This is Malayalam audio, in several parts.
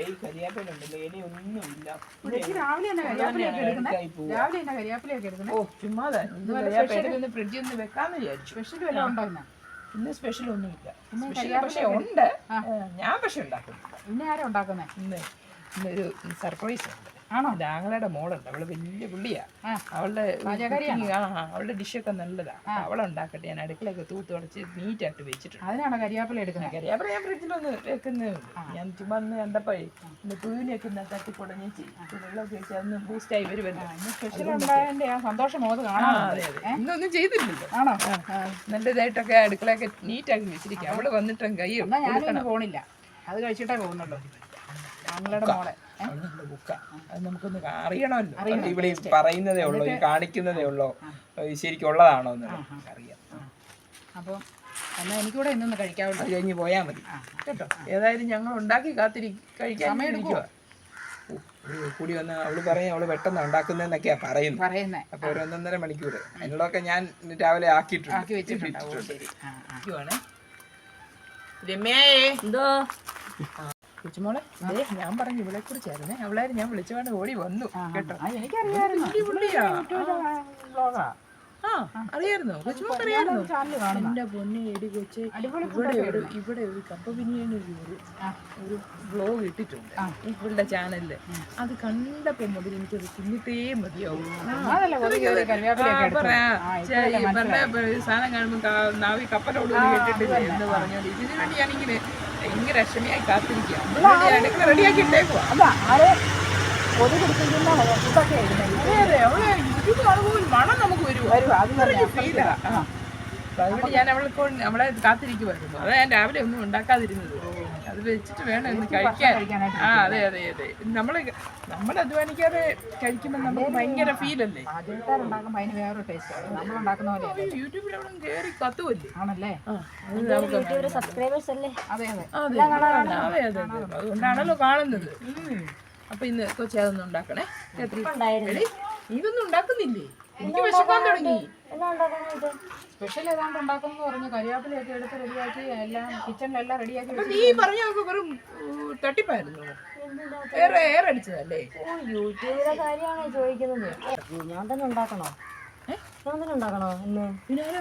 ദേ ഈ ഇനി ഒന്നുമില്ല രാവിലെ തന്നെ. രാവിലെ തന്നെ ഓ ചുമ്മാതെ. കരിയാപ്പ എടുക്കുന്ന ഫ്രിഡ്ജിൽ നിന്ന് വെക്കാന്ന് വിചാരിച്ചു. സ്പെഷ്യൽ വല്ലതും ഉണ്ടോ ഇന്ന്? ഇന്ന് സ്പെഷ്യൽ ഒന്നുമില്ല. പിന്നെ സ്പെഷ്യൽ പക്ഷെ ഉണ്ട്. ഞാൻ പക്ഷെ ഉണ്ടാക്കുന്നില്ല. ഇന്ന് ആരാ ഉണ്ടാക്കുന്നത് ഇന്ന് ഇന്നൊരു സർപ്രൈസ് ഉണ്ട്. ആണോ? ഞങ്ങളുടെ ആങ്ങളയുടെ മോളുണ്ട്. അവൾ വലിയ പുള്ളിയാ. അവളുടെ അവളുടെ ഡിഷൊക്കെ നല്ലതാ. അവളെ അവളുണ്ടാക്കട്ടെ ഞാൻ അടുക്കളൊക്കെ തൂത്ത് നീറ്റ് നീറ്റായിട്ട് വെച്ചിട്ടുണ്ട്. അതിനാണോ കരിയാപ്പില എടുക്കുന്നത്? കരിയാപ്പ ഞാൻ ഫ്രിഡ്ജിലൊന്ന് വെക്കുന്നേ. ഞാൻ ചുമ്മാ ഒന്ന് കണ്ടപ്പോഴേ ഇന്ന് തൂവിനൊക്കെ ഇന്ന് തട്ടിപ്പൊടഞ്ഞ് വെള്ളമൊക്കെ വെച്ച് അതൊന്ന് ബൂസ്റ്റായി വരുമല്ലോ. സ്പെഷ്യൽ ഉണ്ടായതിന്റെ ആ സന്തോഷം ഇന്നൊന്നും ചെയ്തില്ലല്ലോ ആണോ? നല്ലതായിട്ടൊക്കെ അടുക്കളയൊക്കെ നീറ്റാക്കി വെച്ചിരിക്കുക അവൾ വന്നിട്ടും കൈ ഞാൻ പോണില്ല. അത് കഴിച്ചിട്ടാ പോകുന്നുള്ളൂ. ആങ്ങളുടെ മോളെ. ഏ? ബുക്ക അത് നമുക്കൊന്ന് അറിയണമല്ലോ. ഇവിടെ പറയുന്നതേ ഉള്ളൂ ഈ കാണിക്കുന്നതേ ഉള്ളൂ. ശരിക്കും ഉള്ളതാണോ എന്ന് അറിയാം അപ്പം എന്നാൽ എനിക്കൂടെ ഇന്നൊന്ന് കഴിക്കാവുള്ളൂ. കഴിഞ്ഞ് പോയാൽ മതി. കേട്ടോ? ഏതായാലും ഞങ്ങൾ ഉണ്ടാക്കി കാത്തിരി കഴിക്കാൻ ഒരു കൂടി വന്ന് അവൾ പറയും അവൾ പെട്ടെന്ന് ഉണ്ടാക്കുന്നതെന്നൊക്കെയാ പറയുന്നത്. പറയുന്നത് അപ്പൊ ഒരു ഒന്നൊന്നര മണിക്കൂർ അതിനുള്ളതൊക്കെ ഞാൻ രാവിലെ ആക്കിയിട്ടുണ്ട്. ആക്കി വെച്ചിട്ടുണ്ട്. രമ്യേ എന്തോ? കൊച്ചുമോളെ ദേ, ഞാൻ പറഞ്ഞു ഇവളെ കുറിച്ചായിരുന്നേ അവളെ ഞാൻ വിളിച്ചുകൊണ്ട് ഓടി വന്നു. കേട്ടോ? എനിക്കറിയാമായിരുന്നു ആ അറിയായിരുന്നോ? കൊച്ചുമോൾക്ക് അറിയായിരുന്നോ? എന്റെ പൊന്നെ എടി കൊച്ച്. ഇവിടെ ഒരു ഇവിടെ ഒരു കപ്പ ബിരിയാണി ഒരു ഒരു ബ്ലോഗ് ഇട്ടിട്ടുണ്ട് ഇവളുടെ ചാനലിൽ അത് കണ്ടപ്പോ മുതൽ എനിക്കത് തിന്നിട്ടേ മതിയാവും. പറഞ്ഞ സാധനം കാണുമ്പോ നാവി കപ്പലോട് കേട്ടിട്ടില്ല എന്ന് പറഞ്ഞോണ്ട്. ഇതിനു വേണ്ടി ഞാനിങ്ങനെ ഭയങ്കര അക്ഷമയായി കാത്തിരിക്കാം അടുക്കള റെഡിയാക്കി ഇട്ടേക്കുവാ. അല്ല ആരെ ഇതൊക്കെ അവളെ മണം നമുക്ക് വരുമോ അത് അതുകൊണ്ട് ഞാൻ അവൾക്ക് അവളെ കാത്തിരിക്കുമായിരുന്നു അതാ ഞാൻ രാവിലെ ഒന്നും ഉണ്ടാക്കാതിരുന്നത്. അത് വെച്ചിട്ട് വേണം ഇന്ന് കഴിക്കാൻ. ആ അതെ അതെ അതെ. നമ്മൾ നമ്മൾ അധ്വാനിക്കാതെ കഴിക്കുമ്പോൾ നമുക്ക് ഭയങ്കര ഫീലല്ലേ അവിടെ കയറി കത്തുമല്ലേ ആണല്ലേ? അത് നമുക്ക് യൂട്യൂബിലെ സബ്സ്ക്രൈബേഴ്സ് അല്ലേ? അതെ അതെ. അതെ അതെ. അതെ അതെ അതുകൊണ്ടാണല്ലോ കാണുന്നത്. അപ്പൊ ഇന്ന് കൊച്ചി അതൊന്നും ഉണ്ടാക്കണേ. ഇതൊന്നും ഉണ്ടാക്കുന്നില്ലേ? എനിക്ക് വിശക്കാൻ തുടങ്ങി. സ്പെഷ്യൽ ഏതാണ്ട് ഉണ്ടാക്കുമെന്ന് പറഞ്ഞു കരിയാപ്പിലൊക്കെ എടുത്ത് റെഡിയാക്കി എല്ലാം കിച്ചണിലെല്ലാം റെഡിയാക്കി നീ പറഞ്ഞൊക്കെ വെറും തട്ടിപ്പായിരുന്നു. വേറെ എയർ അടിച്ചതല്ലേ? ഓ യൂട്യൂബിലെ കാര്യമാണോ ചോദിക്കുന്നത്? ഞാൻ തന്നെ ഉണ്ടാക്കണോ? ഞാൻ തന്നെ ഉണ്ടാക്കണോ ഇന്ന്?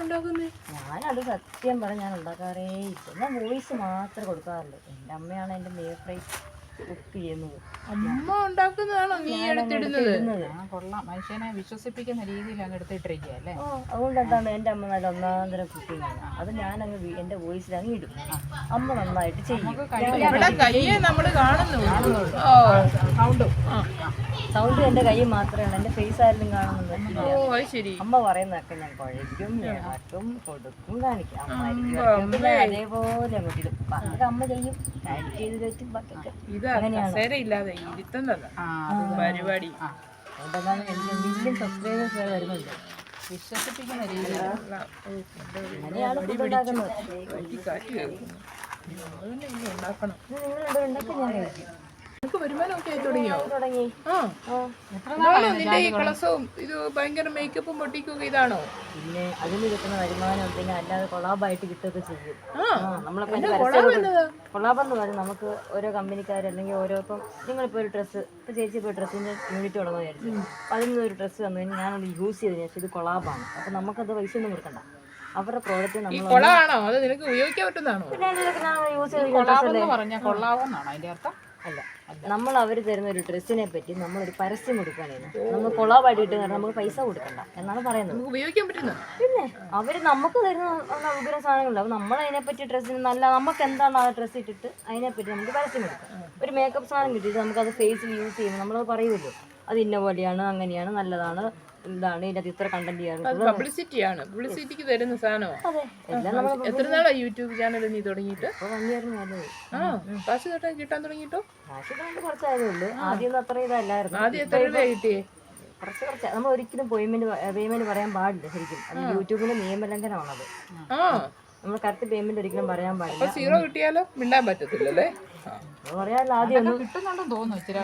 ഉണ്ടാക്കുന്നേ? ഞാനത് സത്യം പറഞ്ഞ് ഞാൻ ഉണ്ടാക്കാറേ ഇല്ല. ഞാൻ വോയിസ് മാത്രമേ കൊടുക്കാറുള്ളൂ. എന്റെ അമ്മയാണ് എന്റെ മേഫ്രൈ കുക്ക് ചെയ്യുന്നത് അമ്മ ഉണ്ടാക്കുന്നതാണോ നീ എടുത്തിടുന്നത്? കൊള്ളാം. മനുഷ്യനെ വിശ്വസിപ്പിക്കുന്ന രീതിയിൽ അങ്ങ് എടുത്തിട്ടിരിക്കുക അല്ലേ? ഓ അതുകൊണ്ട് എന്താണ് എന്റെ അമ്മ നല്ല ഒന്നാന്തരം കുക്കിംഗ് ആണ്. അത് ഞാൻ അങ്ങ് എന്റെ വോയിസിൽ അങ്ങ് ഇടും. അമ്മ നന്നായിട്ട് ചെയ്യും. ഇവിടെ കയ്യെ നമ്മൾ കാണുന്നു ഓ. സൗണ്ടും സൗണ്ട് എന്റെ കയ്യിൽ മാത്രമേ ഉള്ളൂ എന്റെ ഫേസ് ആയാലും ശരി അമ്മ പറയുന്നതൊക്കെ ഞാൻ കുഴയ്ക്കും ഞാക്കും കൊടുക്കും കാണിക്കും. അമ്മ അതേപോലെ അങ്ങോട്ട് അമ്മ ചെയ്യും. എഡിറ്റ് ചെയ്ത് വെച്ചും ബാക്കിയൊക്കെ പരിപാടി. അതുകൊണ്ടാണ് എനിക്ക് മില്യൺ സബ്സ്ക്രൈബേഴ്സ് വരുന്നുണ്ട്. വിശ്വസിപ്പിക്കുന്ന രീതിയിൽ. അങ്ങനെയാണ് ഫുഡ് ഉണ്ടാക്കുന്നത്. കാറ്റ് കേൾക്കുന്നു അതുതന്നെ ഇനി ഉണ്ടാക്കി ഞാൻ കഴിക്കും. നിന്റെ ഈ കളസവും ഇത് ഭയങ്കര മേക്കപ്പും പൊട്ടിക്കും ഇതാണോ? പിന്നെ അതിന് കിട്ടുന്ന വരുമാനം പിന്നെ അല്ലാതെ കൊളാബായിട്ട് കിട്ടുകയൊക്കെ ചെയ്യും. എന്നതാ? കൊളാബ് എന്ന് പറഞ്ഞാൽ നമുക്ക് ഓരോ കമ്പനിക്കാർ അല്ലെങ്കിൽ ഓരോ ഇപ്പം നിങ്ങളിപ്പോൾ ഒരു ഡ്രസ്സ് ഇപ്പൊ ചേച്ചി ഇപ്പോൾ ഡ്രസ്സിന്റെ യൂണിറ്റ് തുടങ്ങുന്ന വിചാരിച്ചു അപ്പോൾ അതിൽ നിന്ന് ഒരു ഡ്രസ്സ് വന്നു കഴിഞ്ഞാൽ ഞാനത് യൂസ് ചെയ്തതിന് ശേഷം ഇത് കൊളാബാണ് അപ്പോൾ നമുക്കത് പൈസ ഒന്നും കൊടുക്കണ്ട. അവരുടെ പ്രോഡക്റ്റ് നമ്മൾ അത് നിനക്ക് ഉപയോഗിക്കാൻ പറ്റുന്നതാണോ? പിന്നെ യൂസ് ചെയ്ത് കൊള്ളാവെന്ന് പറഞ്ഞാൽ കൊള്ളാവെന്നാണ് അതിന്റെ അർത്ഥം? അല്ല. നമ്മൾ അവർ തരുന്ന ഒരു ഡ്രസ്സിനെ പറ്റി നമ്മൾ ഒരു പരസ്യം കൊടുക്കാനായിരുന്നു നമ്മൾ കൊളാബായിട്ട് കിട്ടുന്ന നമുക്ക് പൈസ കൊടുക്കണ്ട എന്നാണ് പറയുന്നത്. ഉപയോഗിക്കാൻ പറ്റുന്നു? പിന്നെ അവർ നമുക്ക് തരുന്ന ഉഗ്ര സാധനങ്ങളുണ്ട് അപ്പോൾ നമ്മൾ അതിനെപ്പറ്റി ഡ്രസ്സിന് നല്ല നമുക്ക് എന്താണ് ആ ഡ്രസ്സ് ഇട്ടിട്ട് അതിനെപ്പറ്റി നമുക്ക് പരസ്യം കൊടുക്കാം. ഒരു മേക്കപ്പ് സാധനം കിട്ടിയിട്ട് നമുക്കത് ഫേസിൽ യൂസ് ചെയ്യുമ്പോൾ നമ്മളത് പറയുമല്ലോ അത് ഇന്ന പോലെയാണ് അങ്ങനെയാണ് നല്ലതാണ് ഇതാണ് ഇതിനകത്ത് ഇത്ര കണ്ടന്റ് ചെയ്യാറുണ്ട് പബ്ലിസിറ്റിയാണ് പബ്ലിസിറ്റിക്ക് തരുന്ന സാധനമാണ് എത്ര നാളാ യൂട്യൂബ് ചാനൽ നീ തുടങ്ങിയിട്ട്? ആ കാശ് കേട്ടാ കിട്ടാൻ തുടങ്ങിയിട്ടോ? കാശ് കൊണ്ട് കുറച്ചായതേ ഉള്ളൂ. ആദ്യമൊന്നും അത്ര ഇതല്ലായിരുന്നു. ആദ്യം എത്ര രൂപ കിട്ടിയേ? കുറച്ച് കുറച്ച്. നമ്മൾ ഒരിക്കലും പേയ്മെന്റ് പേയ്മെന്റ് പറയാൻ പാടില്ല ശരിക്കും. യൂട്യൂബിന്റെ നിയമലംഘനമാണത്. നമ്മൾ കറക്റ്റ് പേയ്മെന്റ് ഒരിക്കലും പറയാൻ പാടില്ല. സീറോ കിട്ടിയാലോ? മിണ്ടാൻ പറ്റത്തില്ലല്ലേ. അത് ആദ്യം ഒന്നും കിട്ടുന്നുണ്ടെന്ന് തോന്നുന്നു ഇച്ചിരി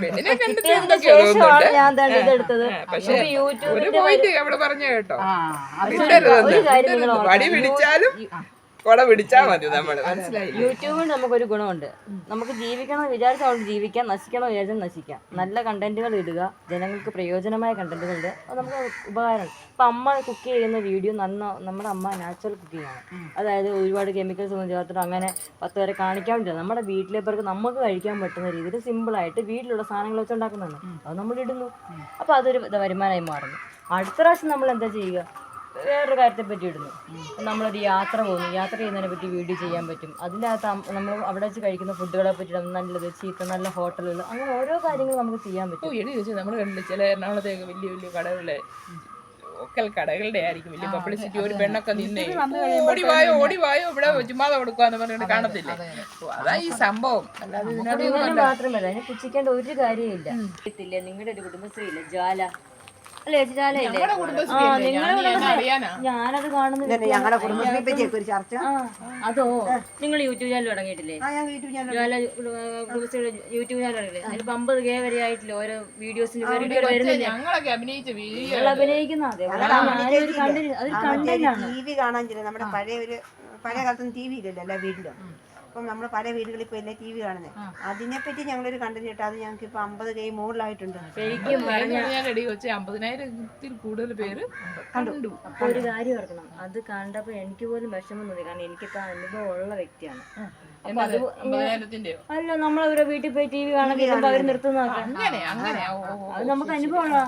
പെണ്ണിനെ കണ്ടിട്ട് ശേഷമാണ് ഞാൻ തന്നെ ഇതെടുത്തത് പക്ഷെ ഒരു പറഞ്ഞ കേട്ടോ. ആ അത് ഒരു കാര്യം. നിങ്ങൾ കൊട പിടിച്ചാ മതി നമ്മൾ. മനസ്സിലായില്ലേ യൂട്യൂബ് നമുക്കൊരു ഗുണമുണ്ട്. നമുക്ക് ജീവിക്കണം എന്ന് വിചാരിച്ചാൽ അവിടെ ജീവിക്കാം നശിക്കണം എന്ന് വിചാരിച്ചാൽ നശിക്കാം. നല്ല കണ്ടന്റുകൾ ഇടുക ജനങ്ങൾക്ക് പ്രയോജനമായ കണ്ടന്റുകൾ ഇടുക. അത് നമുക്ക് ഉപകാരമാണ്. ഇപ്പം അമ്മ കുക്ക് ചെയ്യുന്ന വീഡിയോ നന്ന നമ്മുടെ അമ്മ നാച്ചുറൽ കുക്കിംഗ് ആണ്. അതായത് ഒരുപാട് കെമിക്കൽസ് ഒന്നും ചേർത്തിട്ട് അങ്ങനെ പത്ത് പേരെ കാണിക്കാൻ പറ്റില്ല നമ്മുടെ വീട്ടിലെ പേർക്ക് നമുക്ക് കഴിക്കാൻ പറ്റുന്ന രീതിയിൽ സിമ്പിളായിട്ട് വീട്ടിലുള്ള സാധനങ്ങൾ വെച്ച് ഉണ്ടാക്കുന്നതാണ്. അത് നമ്മൾ ഇടുന്നു. അപ്പോൾ അതൊരു വരുമാനമായി മാറുന്നു. അടുത്ത പ്രാവശ്യം നമ്മൾ എന്താ ചെയ്യുക? വേറൊരു കാര്യത്തെ പറ്റി ഇടുന്നു നമ്മളൊരു യാത്ര പോകുന്നു. യാത്ര ചെയ്യുന്നതിനെ പറ്റി വീഡിയോ ചെയ്യാൻ പറ്റും. അതിനകത്ത് നമ്മൾ അവിടെ വെച്ച് കഴിക്കുന്ന ഫുഡുകളെ പറ്റി. നല്ലത് ചീത്ത നല്ല ഹോട്ടലുകൾ അങ്ങനെ ഓരോ കാര്യങ്ങൾ നമുക്ക് ചെയ്യാൻ പറ്റും. എടി ചോദിച്ചാൽ നമ്മൾ കണ്ടില്ല ചില എറണാകുളത്തേക്ക് വലിയ വലിയ കടകളെ ലോക്കൽ കടകളുടെ ആയിരിക്കും. വലിയ പബ്ലിസിറ്റി ഒരു പെണ്ണൊക്കെ നിന്നേ ഓടി വായോ ഓടി വായോ ഇവിടെ ചുമ്മാതെ കൊടുക്കാന്ന് പറഞ്ഞിട്ട് കാണത്തില്ല? അതാ ഈ സംഭവം. അല്ലാതെ മാത്രമല്ല അതിനെ പുച്ഛിക്കേണ്ട ഒരു കാര്യമില്ല. ഇല്ല നിങ്ങളുടെ ഒരു കുടുംബശ്രീ ഇല്ല ജ്വാല. ആ? നിങ്ങളുടെ കുടുംബശ്രീ. ഞാനത് കാണുന്നത് ഞങ്ങളുടെ കുടുംബത്തിനെ പറ്റിയൊക്കെ ഒരു ചർച്ച. ആ അതോ? നിങ്ങൾ യൂട്യൂബ് ചാനൽ തുടങ്ങിയിട്ടില്ലേ? ആ ഞാൻ വീട്ടിൽ ഞാൻ കുടുംബശ്രീയുടെ യൂട്യൂബ് ചാനൽ തുടങ്ങിയില്ലേ അതിലിപ്പോ അമ്പത് കെ വരെ ആയിട്ടില്ല ഓരോ വീഡിയോസിന് വരുന്നില്ല. ഞങ്ങളൊക്കെ അഭിനയിച്ച വീഡിയോ നിങ്ങൾ അഭിനയിക്കുന്ന അതെ കണ്ടന്റ് അതൊരു ടി വി കാണാൻ ചില നമ്മുടെ പഴയ ഒരു പഴയ കാലത്തൊന്നും ടി വി ഇല്ലല്ലോ എല്ലാ വീട്ടിലും. അപ്പം നമ്മൾ പല വീടുകളിൽ ഇപ്പോൾ എല്ലാം ടി വി കാണുന്നത് അതിനെപ്പറ്റി ഞങ്ങളൊരു കണ്ടന്റ് ഇട്ട് അത് ഞങ്ങൾക്ക് ഇപ്പൊ അമ്പത് കൈ മുകളിലായിട്ടുണ്ട്. അമ്പതിനായിരത്തിൽ കൂടുതൽ പേര് കണ്ടു. അപ്പൊ ഒരു കാര്യം ഓർക്കണം. അത് കണ്ടപ്പോ എനിക്ക് പോലും വിഷമം തോന്നി. കാരണം എനിക്കൊക്കെ അനുഭവം ഉള്ള വ്യക്തിയാണ്. അല്ല നമ്മൾ വീട്ടിൽ പോയി ടി വി കാണാൻ അവർ നിർത്തുന്ന. അത് നമുക്ക് അനുഭവമുള്ള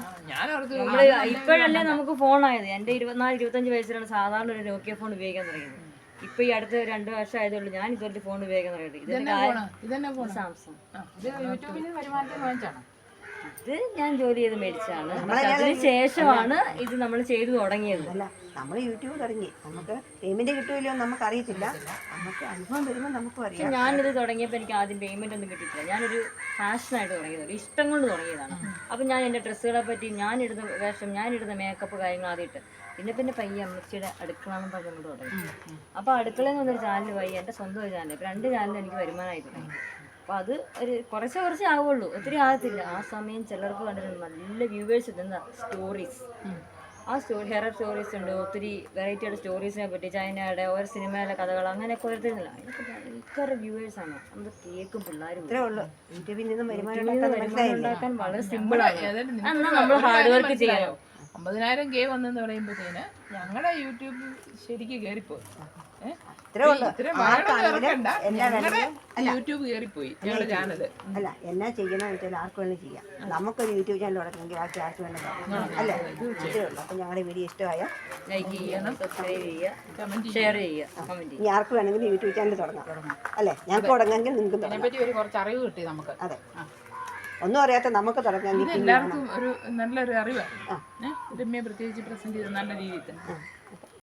ഇപ്പോഴല്ലേ നമുക്ക് ഫോണായത് എന്റെ ഇരുപത്തിനാല് ഇരുപത്തഞ്ച് വയസ്സിലാണ് സാധാരണ ഒരു നോക്കിയ ഫോൺ ഉപയോഗിക്കാൻ തുടങ്ങിയത്. ഇപ്പൊ ഈ അടുത്ത രണ്ട് വർഷം ആയതുള്ളൂ ഞാൻ ഇതുവരെ ഫോൺ ഉപയോഗിക്കാൻ സാംസങ് ഇത് ഞാൻ ജോലി ചെയ്ത് മേടിച്ചാണ് അതിന് ശേഷമാണ് ഇത് നമ്മൾ ചെയ്തു തുടങ്ങിയത്. അല്ല നമ്മൾ യൂട്യൂബ് തുടങ്ങി. നമുക്ക് പേയ്മെന്റ് കിട്ടുമല്ലോ നമുക്ക് അറിയത്തില്ല നമുക്ക് അനുഭവം വരുമ്പോൾ നമുക്ക് അറിയാം. ഞാനിത് തുടങ്ങിയപ്പോൾ എനിക്ക് ആദ്യം പേയ്മെന്റ് ഒന്നും കിട്ടിയിട്ടില്ല. ഞാനൊരു ഫാഷനായിട്ട് തുടങ്ങിയത്. ഒരു ഇഷ്ടം കൊണ്ട് തുടങ്ങിയതാണ്. അപ്പം ഞാൻ എന്റെ ഡ്രസ്സുകളെ പറ്റി ഞാൻ ഇടുന്ന വേഷം ഞാൻ ഇടുന്ന മേക്കപ്പ് കാര്യങ്ങൾ ആദ്യമായിട്ട് പിന്നെ പിന്നെ പയ്യെ അമ്മച്ചിയുടെ അടുക്കള എന്ന് പറഞ്ഞുകൊണ്ട് തുടങ്ങി. അപ്പോൾ എന്ന് നിന്നൊരു ചാനൽ പയ്യെ എന്റെ സ്വന്തം ഒരു ചാനൽ ഇപ്പം രണ്ട് ചാനൽ എനിക്ക് വരുമാനമായി തുടങ്ങി. അപ്പോൾ അത് ഒരു കുറച്ച് കുറച്ച് ആവുള്ളൂ. ഒത്തിരി ആകത്തില്ല. ആ സമയം ചിലർക്ക് കണ്ടിട്ടുണ്ട് നല്ല വ്യൂവേഴ്സ് ഇടുന്ന സ്റ്റോറീസ് ആ സ്റ്റോറി ഹെറർ സ്റ്റോറീസ് ഉണ്ട്. ഒത്തിരി വെറൈറ്റിയുടെ സ്റ്റോറീസിനെ പറ്റി ചൈനയുടെ ഓരോ സിനിമയിലെ കഥകൾ അങ്ങനെയൊക്കെ ഓരോരുത്തരുന്നില്ല അതിനൊക്കെ ഭയങ്കര വ്യൂവേഴ്സ് ആണ്. നമ്മൾ കേക്കും പിള്ളേരും. വരുമാനം ഉണ്ടാക്കാൻ വളരെ സിമ്പിൾ ആണ്. എന്നാൽ നമ്മൾ ഹാർഡ് വർക്ക് ചെയ്യണം അമ്പതിനായിരം കെ വന്നെന്ന് പറയുമ്പോഴത്തേന് ഞങ്ങളുടെ യൂട്യൂബ് ശരിക്ക് കയറിപ്പോയി യൂട്യൂബ് കയറിപ്പോയി ഞങ്ങളുടെ ചാനൽ അല്ല. എന്നാ ചെയ്യണമെന്ന് വെച്ചാൽ ആർക്ക് വേണമെങ്കിലും ചെയ്യാം. നമുക്കൊരു യൂട്യൂബ് ചാനൽ തുടങ്ങണമെങ്കിൽ ബാക്കി ആർക്ക് വേണം അല്ലേ? അപ്പൊ ഞങ്ങളുടെ വീഡിയോ ഇഷ്ടമായ ലൈക്ക് ചെയ്യണം സബ്സ്ക്രൈബ് ചെയ്യുക ഷെയർ ചെയ്യുക. ഇനി ആർക്ക് വേണമെങ്കിലും യൂട്യൂബ് ചാനൽ തുടങ്ങാം. അല്ലേ? ഞങ്ങൾക്ക് തുടങ്ങാമെങ്കിൽ നിങ്ങൾക്ക് അതിനെപ്പറ്റി ഒരു കുറച്ച് അറിവ് കിട്ടി നമുക്ക്. അതെ. ഒന്നും അറിയാത്ത നമുക്ക് തുടങ്ങാൻ എല്ലാവർക്കും ഒരു നല്ലൊരു അറിവാണ്? രമ്യ പ്രത്യേകിച്ച് പ്രസന്റ് ചെയ്ത് നല്ല രീതിയിൽ തന്നെ.